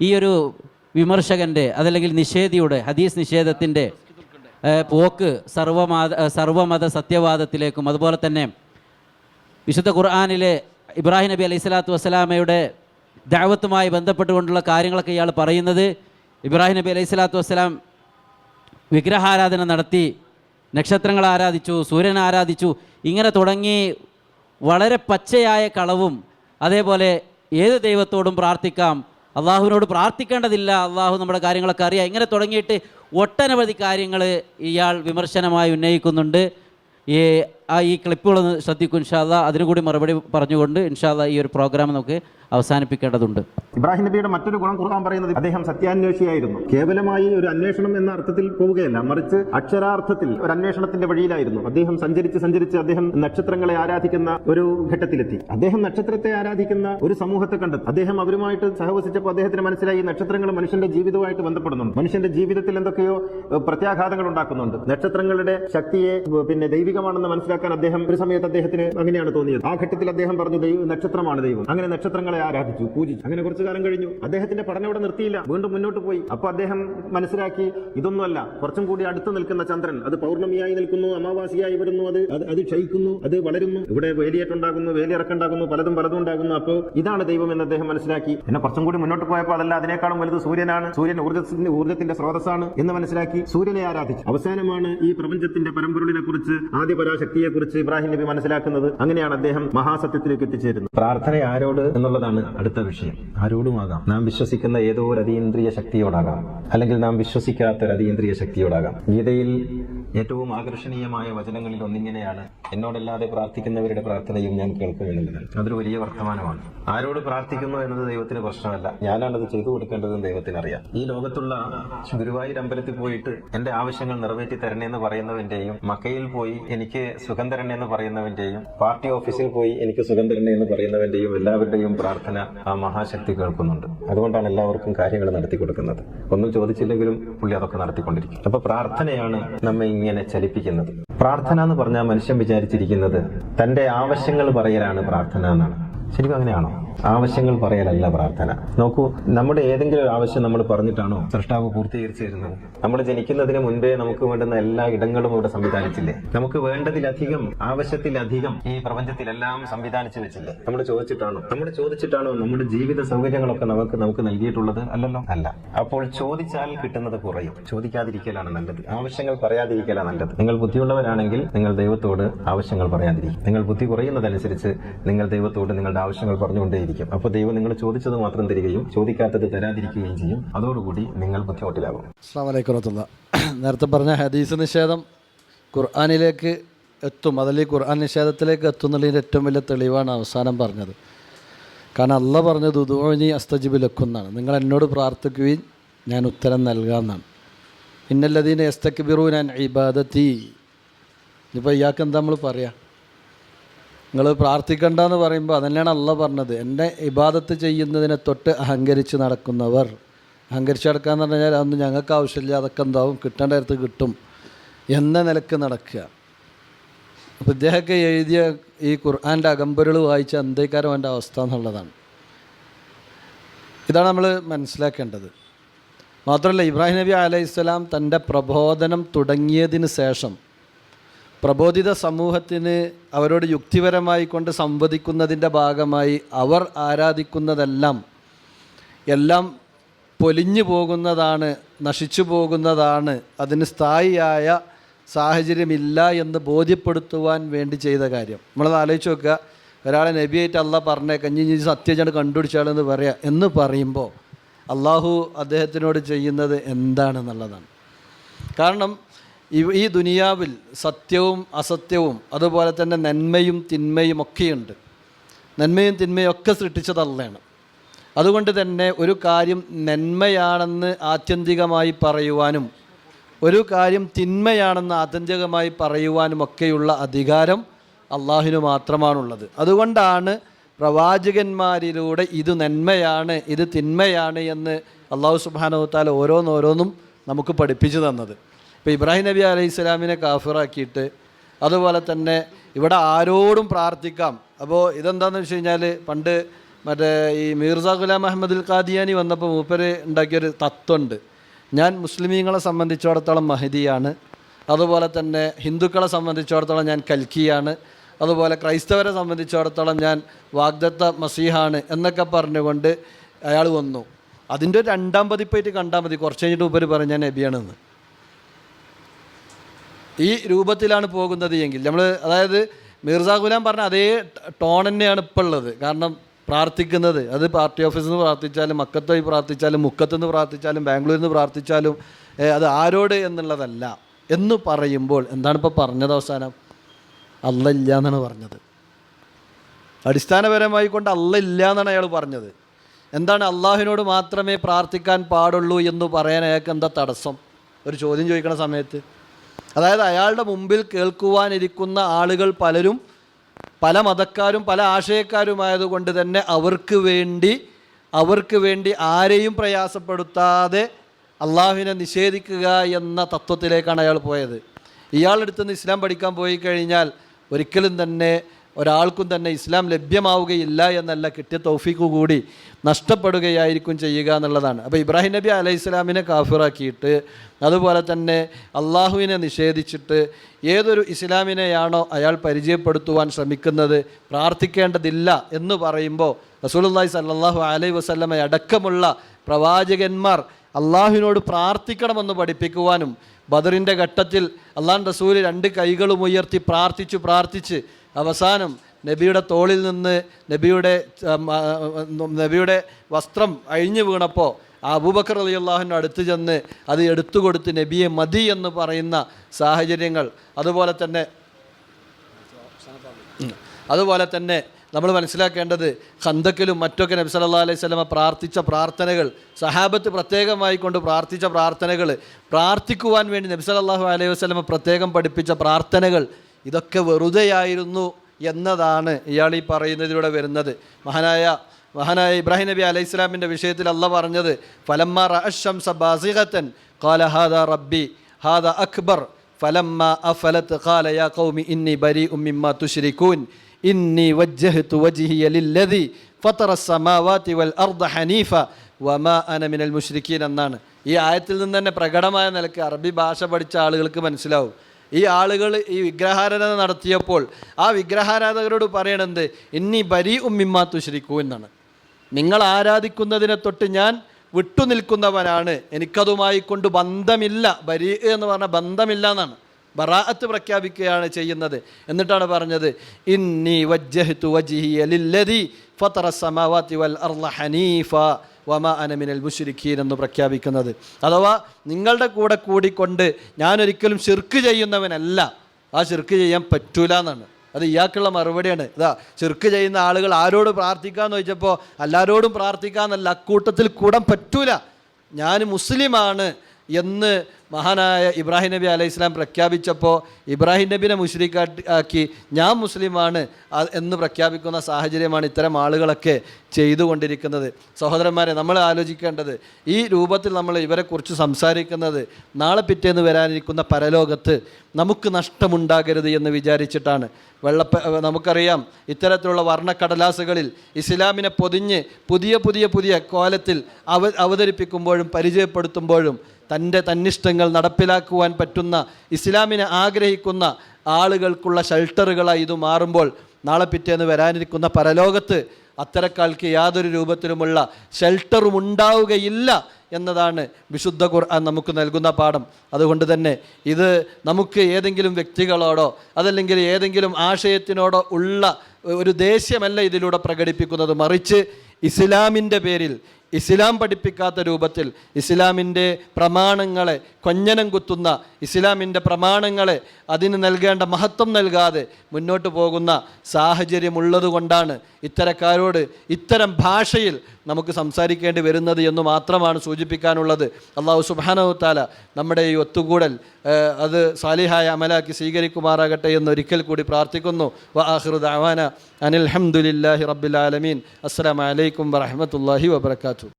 ഈ ഒരു വിമർശകന്റെ അതല്ലെങ്കിൽ നിഷേധിയുടെ ഹദീസ് നിഷേധത്തിന്റെ പോക്ക് സർവമത സർവമത സത്യവാദത്തിലേക്കും അതുപോലെ തന്നെ വിശുദ്ധ ഖുർആാനിലെ ഇബ്രാഹിം നബി അലൈഹി സ്വലാത്തു വസ്സലാമയുടെ ദാവത്തുമായി ബന്ധപ്പെട്ടുകൊണ്ടുള്ള കാര്യങ്ങളൊക്കെ ഇയാൾ പറയുന്നത് ഇബ്രാഹിം നബി അലൈഹി സ്വലാത്തു വസ്സലാം വിഗ്രഹാരാധന നടത്തി നക്ഷത്രങ്ങൾ ആരാധിച്ചു സൂര്യൻ ആരാധിച്ചു ഇങ്ങനെ തുടങ്ങി വളരെ പച്ചയായ കളവും അതേപോലെ ഏത് ദൈവത്തോടും പ്രാർത്ഥിക്കാം അള്ളാഹുവിനോട് പ്രാർത്ഥിക്കേണ്ടതില്ല. അള്ളാഹു നമ്മുടെ കാര്യങ്ങളൊക്കെ അറിയാം. ഇങ്ങനെ തുടങ്ങിയിട്ട് ഒട്ടനവധി കാര്യങ്ങൾ ഇയാൾ വിമർശനമായി ഉന്നയിക്കുന്നുണ്ട്. ഈ ആ ഈ ക്ലിപ്പുകളൊന്ന് ശ്രദ്ധിക്കും ഇൻഷാല്ല അതിനു കൂടി മറുപടി പറഞ്ഞുകൊണ്ട് ഇൻഷാല്ല ഈ ഒരു പ്രോഗ്രാം നമുക്ക് അവസാനിപ്പിക്കേണ്ടതുണ്ട്. ഇബ്രാഹിം നബിയുടെ മറ്റൊരു ഗുണം ഖുർആൻ പറയുന്നത് അദ്ദേഹം സത്യാന്വേഷിയായിരുന്നു. കേവലമായി ഒരു അന്വേഷണം എന്ന അർത്ഥത്തിൽ പോവുകയല്ല മറിച്ച് അക്ഷരാർത്ഥത്തിൽ ഒരു അന്വേഷണത്തിന്റെ വഴിയിലായിരുന്നു. അദ്ദേഹം സഞ്ചരിച്ച് സഞ്ചരിച്ച് അദ്ദേഹം നക്ഷത്രങ്ങളെ ആരാധിക്കുന്ന ഒരു ഘട്ടത്തിലെത്തി. അദ്ദേഹം നക്ഷത്രത്തെ ആരാധിക്കുന്ന ഒരു സമൂഹത്തെ കണ്ടെത്തി. അദ്ദേഹം അവരുമായിട്ട് സഹവസിച്ചപ്പോൾ അദ്ദേഹത്തിന് മനസ്സിലായി നക്ഷത്രങ്ങൾ മനുഷ്യന്റെ ജീവിതവുമായിട്ട് ബന്ധപ്പെടുന്നുണ്ട്. മനുഷ്യന്റെ ജീവിതത്തിൽ എന്തൊക്കെയോ പ്രത്യാഘാതങ്ങൾ ഉണ്ടാക്കുന്നുണ്ട്. നക്ഷത്രങ്ങളുടെ ശക്തിയെ പിന്നെ ദൈവികമാണെന്ന് മനസ്സിലാക്കാൻ അദ്ദേഹം ഒരു സമയത്ത് അദ്ദേഹത്തിന് അങ്ങനെയാണ് തോന്നിയത്. ആ ഘട്ടത്തിൽ അദ്ദേഹം പറഞ്ഞു ദൈവം നക്ഷത്രമാണ് ദൈവം. അങ്ങനെ നക്ഷത്രങ്ങളെ ആരാധിച്ചു പൂജിച്ചു. അങ്ങനെ കുറച്ചു കാലം കഴിഞ്ഞു. അദ്ദേഹത്തിന്റെ പഠനം ഇവിടെ നിർത്തിയില്ല. വീണ്ടും മുന്നോട്ട് പോയി. അപ്പൊ അദ്ദേഹം മനസ്സിലാക്കി ഇതൊന്നുമല്ല. കുറച്ചും കൂടി അടുത്ത് നിൽക്കുന്ന ചന്ദ്രൻ. അത് പൗർണമിയായി നിൽക്കുന്നു. അമാവാസിയായി വരുന്നു. അത് അത് ക്ഷയിക്കുന്നു. അത് വളരുന്നു. ഇവിടെ വേലിയേറ്റുണ്ടാകുന്നു വേലിയിറക്കുണ്ടാകുന്നു. പലതും പലതും ഉണ്ടാകുന്നു. അപ്പോൾ ഇതാണ് ദൈവം എന്ന് അദ്ദേഹം മനസ്സിലാക്കി. എന്നെ കുറച്ചും കൂടി മുന്നോട്ട് പോയപ്പോൾ അതല്ല അതിനേക്കാളും വലുത് സൂര്യനാണ്. സൂര്യൻ ഊർജത്തിന്റെ ഊർജത്തിന്റെ സ്രോതസ്സാണ് എന്ന് മനസ്സിലാക്കി സൂര്യനെ ആരാധിച്ചു. അവസാനമാണ് ഈ പ്രപഞ്ചത്തിന്റെ പരമ്പൊരുളിനെ കുറിച്ച് ആദ്യ കുറിച്ച് ഇബ്രാഹിം നബി മനസ്സിലാക്കുന്നത് അങ്ങനെയാണ് അദ്ദേഹം മഹാസത്യത്തിലേക്ക് എത്തിച്ചേരുന്നത്. പ്രാർത്ഥന ആരോട് എന്നുള്ളതാണ് അടുത്ത വിഷയം. ആരോടുമാകാം. നാം വിശ്വസിക്കുന്ന ഏതോ ഒരു അതീന്ദ്രിയ ശക്തിയോടാകാം. അല്ലെങ്കിൽ നാം വിശ്വസിക്കാത്ത ഒരു അതീന്ദ്രിയ ശക്തിയോടാകാം. ഗീതയിൽ ഏറ്റവും ആകർഷണീയമായ വചനങ്ങളിൽ ഒന്നിങ്ങനെയാണ്. എന്നോടല്ലാതെ പ്രാർത്ഥിക്കുന്നവരുടെ പ്രാർത്ഥനയും ഞാൻ കേൾക്കുമെന്നുള്ളത് അതൊരു വലിയ വർത്തമാനമാണ്. ആരോട് പ്രാർത്ഥിക്കുന്നു എന്നത് ദൈവത്തിന് പ്രശ്നമല്ല. ഞാനാണത് ചെയ്തു കൊടുക്കേണ്ടതെന്ന് ദൈവത്തിന് അറിയാം ഈ ലോകത്തുള്ള ഗുരുവായൂർ അമ്പലത്തിൽ പോയിട്ട് എന്റെ ആവശ്യങ്ങൾ നിറവേറ്റി തരണേ എന്ന് പറയുന്നവന്റെയും മക്കയിൽ പോയി എനിക്ക് സുഖം തരണേ എന്ന് പറയുന്നവന്റെയും പാർട്ടി ഓഫീസിൽ പോയി എനിക്ക് സുഖം തരണേ എന്ന് പറയുന്നവന്റെയും എല്ലാവരുടെയും പ്രാർത്ഥന ആ മഹാശക്തി കേൾക്കുന്നുണ്ട്. അതുകൊണ്ടാണ് എല്ലാവർക്കും കാര്യങ്ങൾ നടത്തി കൊടുക്കുന്നത് ഒന്നും ചോദിച്ചില്ലെങ്കിലും പുള്ളി അതൊക്കെ നടത്തിക്കൊണ്ടിരിക്കും. അപ്പൊ പ്രാർത്ഥനയാണ് നമ്മെ ഇങ്ങനെ ചലിപ്പിക്കുന്നത്. പ്രാർത്ഥന എന്ന് പറഞ്ഞാൽ മനുഷ്യൻ വിചാരിച്ചിരിക്കുന്നത് തന്റെ ആവശ്യങ്ങൾ പറയലാണ് പ്രാർത്ഥന എന്നാണ്. ശരിക്കും അങ്ങനെയാണോ? ആവശ്യങ്ങൾ പറയലല്ല പ്രാർത്ഥന. നോക്കൂ നമ്മുടെ ഏതെങ്കിലും ഒരു ആവശ്യം നമ്മൾ പറഞ്ഞിട്ടാണോ സൃഷ്ടാവ് പൂർത്തീകരിച്ചു തരുന്നത് നമ്മൾ ജനിക്കുന്നതിന് മുൻപേ നമുക്ക് വേണ്ടുന്ന എല്ലാ ഇടങ്ങളും ഇവിടെ സംവിധാനിച്ചില്ലേ? നമുക്ക് വേണ്ടതിലധികം ആവശ്യത്തിലധികം ഈ പ്രപഞ്ചത്തിലെല്ലാം സംവിധാനിച്ചു വെച്ചില്ലേ? നമ്മൾ ചോദിച്ചിട്ടാണോ? നമ്മൾ ചോദിച്ചിട്ടാണോ നമ്മുടെ ജീവിത സൗകര്യങ്ങളൊക്കെ നമുക്ക് നമുക്ക് നൽകിയിട്ടുള്ളത്? അല്ലല്ലോ? അല്ല. അപ്പോൾ ചോദിച്ചാൽ കിട്ടുന്നത് കുറയും. ചോദിക്കാതിരിക്കലാണ് നല്ലത്. ആവശ്യങ്ങൾ പറയാതിരിക്കലാണ് നല്ലത്. നിങ്ങൾ ബുദ്ധിയുള്ളവരാണെങ്കിൽ നിങ്ങൾ ദൈവത്തോട് ആവശ്യങ്ങൾ പറയാതിരിക്കും. നിങ്ങൾ ബുദ്ധി കുറയുന്നതനുസരിച്ച് നിങ്ങൾ ദൈവത്തോട് നിങ്ങളുടെ ആവശ്യങ്ങൾ പറഞ്ഞുകൊണ്ടേയിരിക്കും അപ്പോൾ ദൈവം നിങ്ങൾ ചോദിച്ചത് മാത്രം തരികയും ചോദിക്കാത്തത് തരാതിരിക്കുകയും ചെയ്യും. അതോടുകൂടി നിങ്ങൾ ബുദ്ധിമുട്ടിലാകും. അസ്സാം നേരത്തെ പറഞ്ഞ ഹദീസ് നിഷേധം ഖുർആാനിലേക്ക് എത്തും. അതിൽ ഖുർആൻ നിഷേധത്തിലേക്ക് എത്തുന്നുള്ളതിന്റെ ഏറ്റവും വലിയ തെളിവാണ് അവസാനം പറഞ്ഞത്. കാരണം അല്ല പറഞ്ഞത് ഉദോനി അസ്തജിബ് ലക്കുന്നാണ് നിങ്ങൾ എന്നോട് പ്രാർത്ഥിക്കുകയും ഞാൻ ഉത്തരം നൽകാമെന്നാണ് ഇന്നല്ലതീനെ എസ്തക്കിബിറു ഞാൻ ഇബാദത്തി. ഇനിയിപ്പോൾ ഇയാൾക്ക് എന്താ നമ്മൾ പറയാം? നിങ്ങൾ പ്രാർത്ഥിക്കണ്ട എന്ന് പറയുമ്പോൾ അതന്നെയാണ് അല്ല പറഞ്ഞത്. എന്റെ ഇബാദത്ത് ചെയ്യുന്നതിനെ തൊട്ട് അഹങ്കരിച്ച് നടക്കുന്നവർ. അഹങ്കരിച്ച് നടക്കാന്ന് പറഞ്ഞാൽ അതൊന്നും ഞങ്ങൾക്ക് ആവശ്യമില്ല. അതൊക്കെ എന്താവും? കിട്ടേണ്ട അടുത്ത് കിട്ടും. എന്ന നിലയ്ക്ക് നടക്കുക. അപ്പോൾ ഇദ്ദേഹമൊക്കെ എഴുതിയ ഈ ഖുർആാന്റെ അകമ്പരുകൾ വായിച്ച അന്തേക്കാരം എന്റെ അവസ്ഥ എന്നുള്ളതാണ്. ഇതാണ് നമ്മൾ മനസ്സിലാക്കേണ്ടത്. മാത്രമല്ല ഇബ്രാഹിം നബി അലൈഹിസ്സലാം തന്റെ പ്രബോധനം തുടങ്ങിയതിന് ശേഷം പ്രബോധിത സമൂഹത്തിന് അവരോട് യുക്തിപരമായി കൊണ്ട് സംവദിക്കുന്നതിന്റെ ഭാഗമായി അവർ ആരാധിക്കുന്നതെല്ലാം എല്ലാം പൊലിഞ്ഞു പോകുന്നതാണ് നശിച്ചു പോകുന്നതാണ് അതിന് സ്ഥായിയായ സാഹചര്യമില്ല എന്ന് ബോധ്യപ്പെടുത്തുവാൻ വേണ്ടി ചെയ്ത കാര്യം. നമ്മളത് ആലോചിച്ച് നോക്കുക. ഒരാളെ നബിയായിട്ട് അല്ല പറഞ്ഞേ കഞ്ഞി ഇനി സത്യജാണ് കണ്ടുപിടിച്ചാളെന്ന് പറയുക എന്ന് പറയുമ്പോൾ അള്ളാഹു അദ്ദേഹത്തിനോട് ചെയ്യുന്നത് എന്താണെന്നുള്ളതാണ്. കാരണം ഈ- ദുനിയാവിൽ സത്യവും അസത്യവും അതുപോലെ തന്നെ നന്മയും തിന്മയും ഒക്കെയുണ്ട്. നന്മയും തിന്മയും ഒക്കെ സൃഷ്ടിച്ചത് അള്ളയാണ് അതുകൊണ്ട് തന്നെ ഒരു കാര്യം നന്മയാണെന്ന് ആത്യന്തികമായി പറയുവാനും ഒരു കാര്യം തിന്മയാണെന്ന് ആത്യന്തികമായി പറയുവാനും ഒക്കെയുള്ള അധികാരം അള്ളാഹുവിന് മാത്രമാണുള്ളത്. അതുകൊണ്ടാണ് പ്രവാചകന്മാരിലൂടെ ഇത് നന്മയാണ് ഇത് തിന്മയാണ് എന്ന് അള്ളാഹു സുബാനവത്താൽ ഓരോന്നോരോന്നും നമുക്ക് പഠിപ്പിച്ചു തന്നത്. ഇപ്പോൾ ഇബ്രാഹിം നബി അലൈഹി കാഫിറാക്കിയിട്ട് അതുപോലെ തന്നെ ഇവിടെ ആരോടും പ്രാർത്ഥിക്കാം. അപ്പോൾ ഇതെന്താണെന്ന് വെച്ച് കഴിഞ്ഞാൽ പണ്ട് മറ്റേ ഈ മീർസ ഗുലാം അഹമ്മദുൽ ഖാദിയാനി വന്നപ്പോൾ മൂപ്പര് ഉണ്ടാക്കിയൊരു തത്വമുണ്ട് ഞാൻ മുസ്ലിമീങ്ങളെ സംബന്ധിച്ചിടത്തോളം മഹദിയാണ്. അതുപോലെ തന്നെ ഹിന്ദുക്കളെ സംബന്ധിച്ചിടത്തോളം ഞാൻ കൽക്കിയാണ്. അതുപോലെ ക്രൈസ്തവരെ സംബന്ധിച്ചിടത്തോളം ഞാൻ വാഗ്ദത്ത മസീഹാണ് എന്നൊക്കെ പറഞ്ഞുകൊണ്ട് അയാൾ വന്നു. അതിന്റെ രണ്ടാം പതിപ്പായിട്ട് കണ്ടാൽ മതി. കുറച്ച് കഴിഞ്ഞിട്ട് ഉപരി പറഞ്ഞു ഞാൻ നബിയാണെന്ന് ഈ രൂപത്തിലാണ് പോകുന്നത് എങ്കിൽ നമ്മൾ അതായത് മിർസ ഗുലാം പറഞ്ഞ അതേ ടോൺ തന്നെയാണ് ഇപ്പോൾ ഉള്ളത്. കാരണം പ്രാർത്ഥിക്കുന്നത് അത് പാർട്ടി ഓഫീസിൽ നിന്ന് പ്രാർത്ഥിച്ചാലും മക്കത്ത് പോയി പ്രാർത്ഥിച്ചാലും മുക്കത്ത് നിന്ന് പ്രാർത്ഥിച്ചാലും ബാംഗ്ലൂരിൽ നിന്ന് പ്രാർത്ഥിച്ചാലും അത് ആരോട് എന്നുള്ളതല്ല. എന്ന് പറയുമ്പോൾ എന്താണ് ഇപ്പോൾ പറഞ്ഞത് അവസാനം? അല്ലല്ല എന്നാണ് പറഞ്ഞത്. അടിസ്ഥാനപരമായി കൊണ്ട് അല്ല ഇല്ല എന്നാണ് അയാൾ പറഞ്ഞത്. എന്താണ് അള്ളാഹുവിനോട് മാത്രമേ പ്രാർത്ഥിക്കാൻ പാടുള്ളൂ എന്ന് പറയാൻ അയാൾക്ക് എന്താ തടസ്സം? ഒരു ചോദ്യം ചോദിക്കണ സമയത്ത്. അതായത് അയാളുടെ മുമ്പിൽ കേൾക്കുവാനിരിക്കുന്ന ആളുകൾ പലരും പല മതക്കാരും പല ആശയക്കാരുമായതുകൊണ്ട് തന്നെ അവർക്ക് വേണ്ടി അവർക്ക് വേണ്ടി ആരെയും പ്രയാസപ്പെടുത്താതെ അള്ളാഹുവിനെ നിഷേധിക്കുക എന്ന തത്വത്തിലേക്കാണ് അയാൾ പോയത്. ഇയാളെടുത്ത് നിന്ന് ഇസ്ലാം പഠിക്കാൻ പോയി കഴിഞ്ഞാൽ ഒരിക്കലും തന്നെ ഒരാൾക്കും തന്നെ ഇസ്ലാം ലഭ്യമാവുകയില്ല എന്നല്ല കിട്ടിയ തൗഫീക്ക് കൂടി നഷ്ടപ്പെടുകയായിരിക്കും ചെയ്യുക എന്നുള്ളതാണ്. അപ്പോൾ ഇബ്രാഹിം നബി അലൈഹി ഇസ്ലാമിനെ കാഫിറാക്കിയിട്ട് അതുപോലെ തന്നെ അള്ളാഹുവിനെ നിഷേധിച്ചിട്ട് ഏതൊരു ഇസ്ലാമിനെയാണോ അയാൾ പരിചയപ്പെടുത്തുവാൻ ശ്രമിക്കുന്നത് പ്രാർത്ഥിക്കേണ്ടതില്ല എന്ന് പറയുമ്പോൾ റസൂലുള്ളാഹി സല്ലാഹു അലൈഹി വസ്ലമെ അടക്കമുള്ള പ്രവാചകന്മാർ അള്ളാഹുവിനോട് പ്രാർത്ഥിക്കണമെന്ന് പഠിപ്പിക്കുവാനും ബദറിന്റെ ഘട്ടത്തിൽ അള്ളാൻ റസൂൽ രണ്ട് കൈകളും ഉയർത്തി പ്രാർത്ഥിച്ചു പ്രാർത്ഥിച്ച് അവസാനം നബിയുടെ തോളിൽ നിന്ന് നബിയുടെ നബിയുടെ വസ്ത്രം അഴിഞ്ഞു വീണപ്പോൾ ആ അബൂബക്കർ അലി അള്ളാഹുവിന്റെ അടുത്ത് ചെന്ന് അത് എടുത്തു കൊടുത്ത് നബിയെ മതി എന്ന് പറയുന്ന സാഹചര്യങ്ങൾ. അതുപോലെ തന്നെ അതുപോലെ തന്നെ നമ്മൾ മനസ്സിലാക്കേണ്ടത് ഹന്തക്കിലും മറ്റൊക്കെ നബി സല്ലാ അലൈഹി സ്വലമ പ്രാർത്ഥിച്ച പ്രാർത്ഥനകൾ സഹാബത്ത് പ്രത്യേകമായി കൊണ്ട് പ്രാർത്ഥിച്ച പ്രാർത്ഥനകൾ പ്രാർത്ഥിക്കുവാൻ വേണ്ടി നബി സല്ലല്ലാഹു അലൈഹി വസ്ലമ പ്രത്യേകം പഠിപ്പിച്ച പ്രാർത്ഥനകൾ ഇതൊക്കെ വെറുതെയായിരുന്നു എന്നതാണ് ഇയാൾ ഈ പറയുന്നതിലൂടെ വരുന്നത്. മഹാനായ മഹാനായ ഇബ്രാഹിം നബി അലൈഹി ഇസ്ലാമിന്റെ വിഷയത്തിൽ അല്ല പറഞ്ഞത് ഫലമ്മ റഷംസ ബാസിഖത്തൻ കാല ഹാദ റബ്ബി ഹാദ അക്ബർ ഫലമ്മ അഫലത്ത് ഖാല യാ കൗമി ഇന്നി ബരി ഉമ്മിമ്മ തുശ്രികൂൻ ഇന്നി വജ്ജഹ്തു വജ്ഹിയ ലില്ലദി ഫത്തറ സമാവാതി വൽ അർദ ഹനീഫ വമാ അന മിനൽ മുശ്രിക്കീൻ എന്നാണ്. ഈ ആയത്തിൽ നിന്ന് തന്നെ പ്രകടമായ നിലയ്ക്ക് അറബി ഭാഷ പഠിച്ച ആളുകൾക്ക് മനസ്സിലാവും. ഈ ആളുകൾ ഈ വിഗ്രഹാരാധന നടത്തിയപ്പോൾ ആ വിഗ്രഹാരാധകരോട് പറയണത് ഇന്നി ബരി ഉമ്മിമ്മ തുശ്രിക്കൂ എന്നാണ്. നിങ്ങൾ ആരാധിക്കുന്നതിനെ തൊട്ട് ഞാൻ വിട്ടുനിൽക്കുന്നവനാണ് എനിക്കതുമായി കൊണ്ട് ബന്ധമില്ല. ബരി എന്ന് പറഞ്ഞാൽ ബന്ധമില്ല എന്നാണ്. ബറാഅത്ത് പ്രഖ്യാപിക്കുകയാണ് ചെയ്യുന്നത്. എന്നിട്ടാണ് പറഞ്ഞത് ഇന്നി വജ്ജഹ്തു വജ്ഹിയ ലില്ലദി ഫത്തറ സമാവാത്തി വൽ അർള ഹനീഫ. വമ അനമിനൽ മുഷിരിഖീൻ എന്ന് പ്രഖ്യാപിക്കുന്നത്. അഥവാ നിങ്ങളുടെ കൂടെ കൂടിക്കൊണ്ട് ഞാനൊരിക്കലും ശിർക്ക് ചെയ്യുന്നവനല്ല. ആ ശിർക്ക് ചെയ്യാൻ പറ്റൂല എന്നാണ് അത് ഇയാൾക്കുള്ള മറുപടിയാണ്. ഇതാ ചെറുക്ക് ചെയ്യുന്ന ആളുകൾ ആരോട് പ്രാർത്ഥിക്കാന്ന് ചോദിച്ചപ്പോൾ എല്ലാവരോടും പ്രാർത്ഥിക്കാന്നല്ല അക്കൂട്ടത്തിൽ കൂടാൻ പറ്റൂല. ഞാൻ മുസ്ലിമാണ്. എന്ന് മഹാനായ ഇബ്രാഹിം നബി അലൈഹി ഇസ്ലാം പ്രഖ്യാപിച്ചപ്പോൾ ഇബ്രാഹിം നബിനെ മുസ്ലിക്കാട്ടി ആക്കി ഞാൻ മുസ്ലിമാണ് എന്ന് പ്രഖ്യാപിക്കുന്ന സാഹചര്യമാണ് ഇത്തരം ആളുകളൊക്കെ ചെയ്തുകൊണ്ടിരിക്കുന്നത്. സഹോദരന്മാരെ നമ്മൾ ആലോചിക്കേണ്ടത് ഈ രൂപത്തിൽ നമ്മൾ ഇവരെക്കുറിച്ച് സംസാരിക്കുന്നത് നാളെ പിറ്റേന്ന് വരാനിരിക്കുന്ന പരലോകത്ത് നമുക്ക് നഷ്ടമുണ്ടാകരുത് എന്ന് വിചാരിച്ചിട്ടാണ്. വെള്ളപ്പ നമുക്കറിയാം ഇത്തരത്തിലുള്ള വർണക്കടലാസുകളിൽ ഇസ്ലാമിനെ പൊതിഞ്ഞ് പുതിയ പുതിയ പുതിയ കോലത്തിൽ അവ അവതരിപ്പിക്കുമ്പോഴും പരിചയപ്പെടുത്തുമ്പോഴും തന്റെ തന്നിഷ്ടങ്ങൾ നടപ്പിലാക്കുവാൻ പറ്റുന്ന ഇസ്ലാമിനെ ആഗ്രഹിക്കുന്ന ആളുകൾക്കുള്ള ഷെൽട്ടറുകളായി ഇത് മാറുമ്പോൾ നാളെ പിറ്റേന്ന് വരാനിരിക്കുന്ന പരലോകത്ത് അത്തരക്കാൾക്ക് യാതൊരു രൂപത്തിലുമുള്ള ഷെൽട്ടറും ഉണ്ടാവുകയില്ല എന്നതാണ് വിശുദ്ധ ഖുർആൻ നമുക്ക് നൽകുന്ന പാഠം. അതുകൊണ്ട് തന്നെ ഇത് നമുക്ക് ഏതെങ്കിലും വ്യക്തികളോടോ അതല്ലെങ്കിൽ ഏതെങ്കിലും ആശയത്തിനോടോ ഉള്ള ഒരു ദേഷ്യമല്ല ഇതിലൂടെ പ്രകടിപ്പിക്കുന്നത്. മറിച്ച് ഇസ്ലാമിന്റെ പേരിൽ ഇസ്ലാം പഠിപ്പിക്കാത്ത രൂപത്തിൽ ഇസ്ലാമിന്റെ പ്രമാണങ്ങളെ കൊഞ്ഞനം കുത്തുന്ന ഇസ്ലാമിന്റെ പ്രമാണങ്ങളെ അതിന് നൽകേണ്ട മഹത്വം നൽകാതെ മുന്നോട്ട് പോകുന്ന സാഹചര്യമുള്ളത് കൊണ്ടാണ് ഇത്തരക്കാരോട് ഇത്തരം ഭാഷയിൽ നമുക്ക് സംസാരിക്കേണ്ടി വരുന്നത് എന്ന് മാത്രമാണ് സൂചിപ്പിക്കാനുള്ളത്. അള്ളാഹു സുബാനവത്താല നമ്മുടെ ഈ ഒത്തുകൂടൽ അത് സാലിഹായ അമലാക്കി സ്വീകരിക്കുമാറാകട്ടെ എന്ന് ഒരിക്കൽ കൂടി പ്രാർത്ഥിക്കുന്നു. വ അവാന അനിൽഹമുല്ലാഹി ആലമീൻ. അസ്സലാമു അലൈക്കും വറഹ്മത്തുള്ളാഹി വബറകാതുഹു.